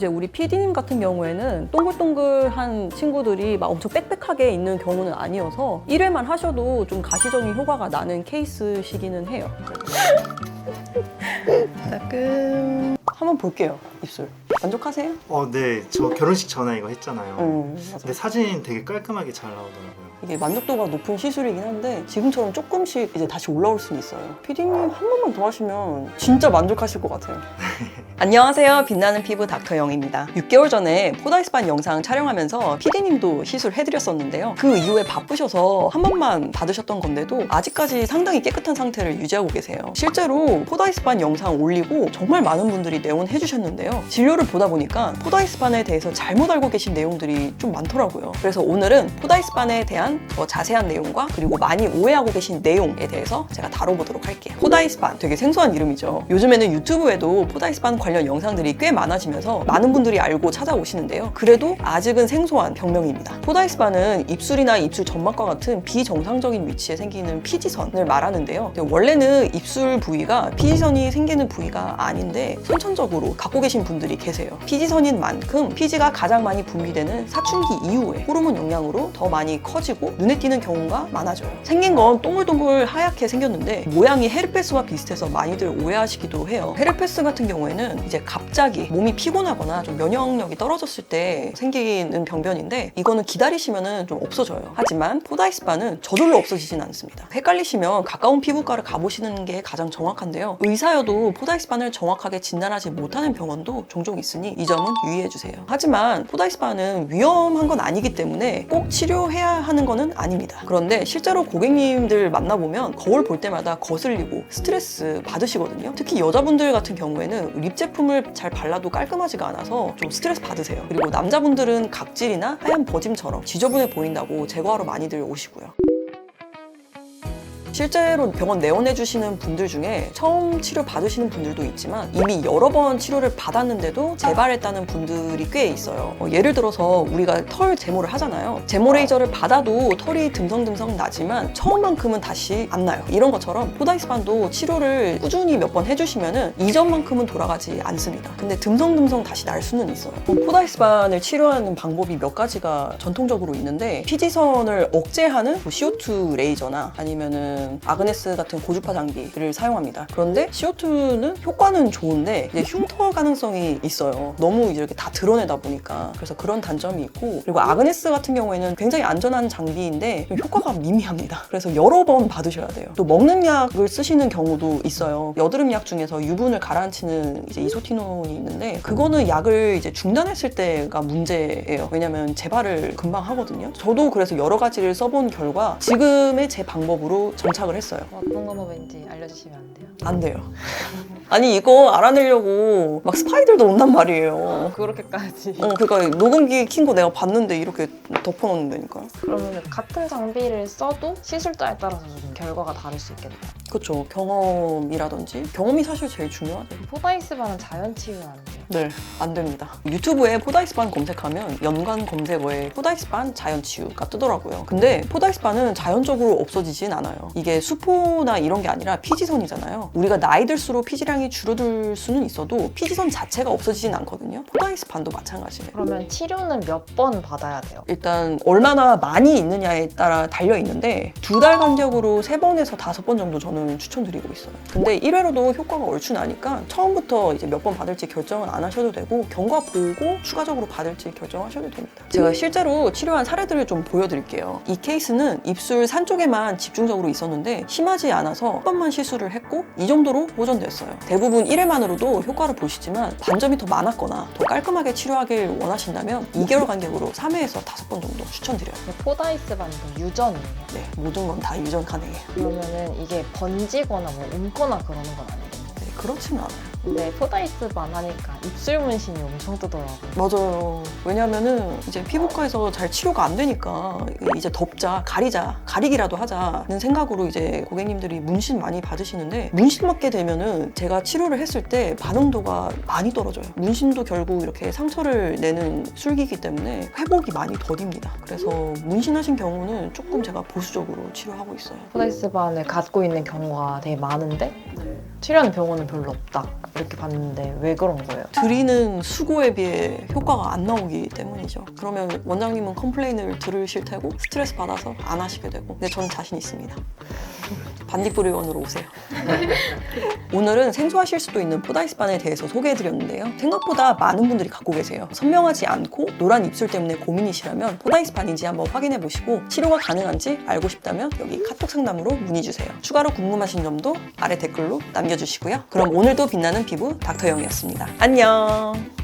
이제 우리 PD님 같은 경우에는 동글동글한 친구들이 막 엄청 빽빽하게 있는 경우는 아니어서 1회만 하셔도 좀 가시적인 효과가 나는 케이스시기는 해요. 따끔. 한번 볼게요, 입술. 만족하세요? 어, 네. 저 결혼식 전에 이거 했잖아요. 음, 맞아. 근데 사진 되게 깔끔하게 잘 나오더라고요. 이게 만족도가 높은 시술이긴 한데 지금처럼 조금씩 이제 다시 올라올 수는 있어요. 피디님 한 번만 더 하시면 진짜 만족하실 것 같아요. 안녕하세요. 빛나는 피부 닥터 영입니다. 6개월 전에 포다이스반 영상 촬영하면서 피디님도 시술해드렸었는데요. 그 이후에 바쁘셔서 한 번만 받으셨던 건데도 아직까지 상당히 깨끗한 상태를 유지하고 계세요. 실제로 포다이스반 영상 올리고 정말 많은 분들이 내원해주셨는데요. 진료를 보다 보니까 포다이스반에 대해서 잘못 알고 계신 내용들이 좀 많더라고요. 그래서 오늘은 포다이스반에 대한 더 자세한 내용과 그리고 많이 오해하고 계신 내용에 대해서 제가 다뤄보도록 할게요. 포다이스반 되게 생소한 이름이죠. 요즘에는 유튜브에도 포다이스반 관련 영상들이 꽤 많아지면서 많은 분들이 알고 찾아오시는데요. 그래도 아직은 생소한 병명입니다. 포다이스반은 입술이나 입술 점막과 같은 비정상적인 위치에 생기는 피지선을 말하는데요. 원래는 입술 부위가 피지선이 생기는 부위가 아닌데 선천적으로 갖고 계신 분들이 계세요. 피지선인 만큼 피지가 가장 많이 분비되는 사춘기 이후에 호르몬 영향으로 더 많이 커지고 눈에 띄는 경우가 많아져요. 생긴 건 동글동글 하얗게 생겼는데 모양이 헤르페스와 비슷해서 많이들 오해하시기도 해요. 헤르페스 같은 경우에는 이제 갑자기 몸이 피곤하거나 좀 면역력이 떨어졌을 때 생기는 병변인데 이거는 기다리시면은 좀 없어져요. 하지만 포다이스바는 저절로 없어지진 않습니다. 헷갈리시면 가까운 피부과를 가보시는 게 가장 정확한데요. 의사여도 포다이스반을 정확하게 진단하지 못하는 병원도 종종 있으니 이 점은 유의해 주세요. 하지만 포다이스반은 위험한 건 아니기 때문에 꼭 치료해야 하는 거는 아닙니다. 그런데 실제로 고객님들 만나보면 거울 볼 때마다 거슬리고 스트레스 받으시거든요. 특히 여자분들 같은 경우에는 립 제품 을 잘 발라도 깔끔하지가 않아서 좀 스트레스 받으세요. 그리고 남자분들은 각질이나 하얀 버짐처럼 지저분해 보인다고 제거하러 많이들 오시고요. 실제로 병원 내원해 주시는 분들 중에 처음 치료 받으시는 분들도 있지만 이미 여러 번 치료를 받았는데도 재발했다는 분들이 꽤 있어요. 어, 예를 들어서 우리가 털 제모를 하잖아요. 제모 레이저를 받아도 털이 듬성듬성 나지만 처음만큼은 다시 안 나요. 이런 것처럼 포다이스반도 치료를 꾸준히 몇 번 해주시면은 이전만큼은 돌아가지 않습니다. 근데 듬성듬성 다시 날 수는 있어요. 어, 포다이스반을 치료하는 방법이 몇 가지가 전통적으로 있는데 피지선을 억제하는 뭐 CO2 레이저나 아니면은 아그네스 같은 고주파 장비를 사용합니다. 그런데 CO2는 효과는 좋은데 이제 흉터 가능성이 있어요. 너무 이렇게 다 드러내다 보니까 그래서 그런 단점이 있고 그리고 아그네스 같은 경우에는 굉장히 안전한 장비인데 좀 효과가 미미합니다. 그래서 여러 번 받으셔야 돼요. 또 먹는 약을 쓰시는 경우도 있어요. 여드름 약 중에서 유분을 가라앉히는 이제 이소티논이 있는데 그거는 약을 이제 중단했을 때가 문제예요. 왜냐면 재발을 금방 하거든요. 저도 그래서 여러 가지를 써본 결과 지금의 제 방법으로 정 착을 했어요. 어떤 방법인지 알려주시면 안 돼요? 안 돼요. 아니 이거 알아내려고 막 스파이들도 온단 말이에요. 그렇게까지. 어, 그러니까 녹음기 킨 거 내가 봤는데 이렇게 덮어놓는다니까. 그러면 같은 장비를 써도 시술자에 따라서 좀 결과가 다를 수 있겠네요. 그렇죠. 경험이라든지 경험이 사실 제일 중요하죠. 포다이스반은 자연 치유는 돼요. 네, 안 됩니다. 유튜브에 포다이스반 검색하면 연관 검색어에 포다이스반 자연치유가 뜨더라고요. 근데 포다이스반은 자연적으로 없어지진 않아요. 이게 수포나 이런 게 아니라 피지선이잖아요. 우리가 나이 들수록 피지량이 줄어들 수는 있어도 피지선 자체가 없어지진 않거든요. 포다이스반도 마찬가지예요. 그러면 치료는 몇 번 받아야 돼요? 일단 얼마나 많이 있느냐에 따라 달려 있는데 두 달 간격으로 세 번에서 다섯 번 정도 저는 추천드리고 있어요. 근데 1회로도 효과가 얼추 나니까 처음부터 이제 몇 번 받을지 결정은 안 하셔도 되고 경과 보고 추가적으로 받을지 결정하셔도 됩니다. 제가 실제로 치료한 사례들을 좀 보여드릴게요. 이 케이스는 입술 산 쪽에만 집중적으로 있었는데 심하지 않아서 한 번만 시술을 했고 이 정도로 보존됐어요. 대부분 1회만으로도 효과를 보시지만 반점이 더 많았거나 더 깔끔하게 치료하길 원하신다면 2개월 간격으로 3회에서 5번 정도 추천드려요. 포다이스반은 유전이에요. 네, 모든 건 다 유전 가능해요. 그러면은 이게 번지거나 뭐 옮거나 그러는 건 아니겠죠? 네, 그렇지는 않아요. 근데 포다이스반 하니까 입술 문신이 엄청 뜨더라고요. 맞아요. 왜냐면은 이제 피부과에서 잘 치료가 안 되니까 이제 덮자, 가리자, 가리기라도 하자는 생각으로 이제 고객님들이 문신 많이 받으시는데 문신 맞게 되면은 제가 치료를 했을 때 반응도가 많이 떨어져요. 문신도 결국 이렇게 상처를 내는 술기이기 때문에 회복이 많이 더딥니다. 그래서 문신하신 경우는 조금 제가 보수적으로 치료하고 있어요. 포다이스반을 갖고 있는 경우가 되게 많은데 치료하는 병원은 별로 없다. 이렇게 봤는데 왜 그런 거예요? 드리는 수고에 비해 효과가 안 나오기 때문이죠. 그러면 원장님은 컴플레인을 들으실 테고 스트레스 받아서 안 하시게 되고. 근데 저는 자신 있습니다. 반딧불의원으로 오세요. 오늘은 생소하실 수도 있는 포다이스반에 대해서 소개해드렸는데요. 생각보다 많은 분들이 갖고 계세요. 선명하지 않고 노란 입술 때문에 고민이시라면 포다이스반인지 한번 확인해 보시고 치료가 가능한지 알고 싶다면 여기 카톡 상담으로 문의 주세요. 추가로 궁금하신 점도 아래 댓글로 남겨주시고요. 그럼 오늘도 빛나는 피부 닥터영이었습니다. 안녕.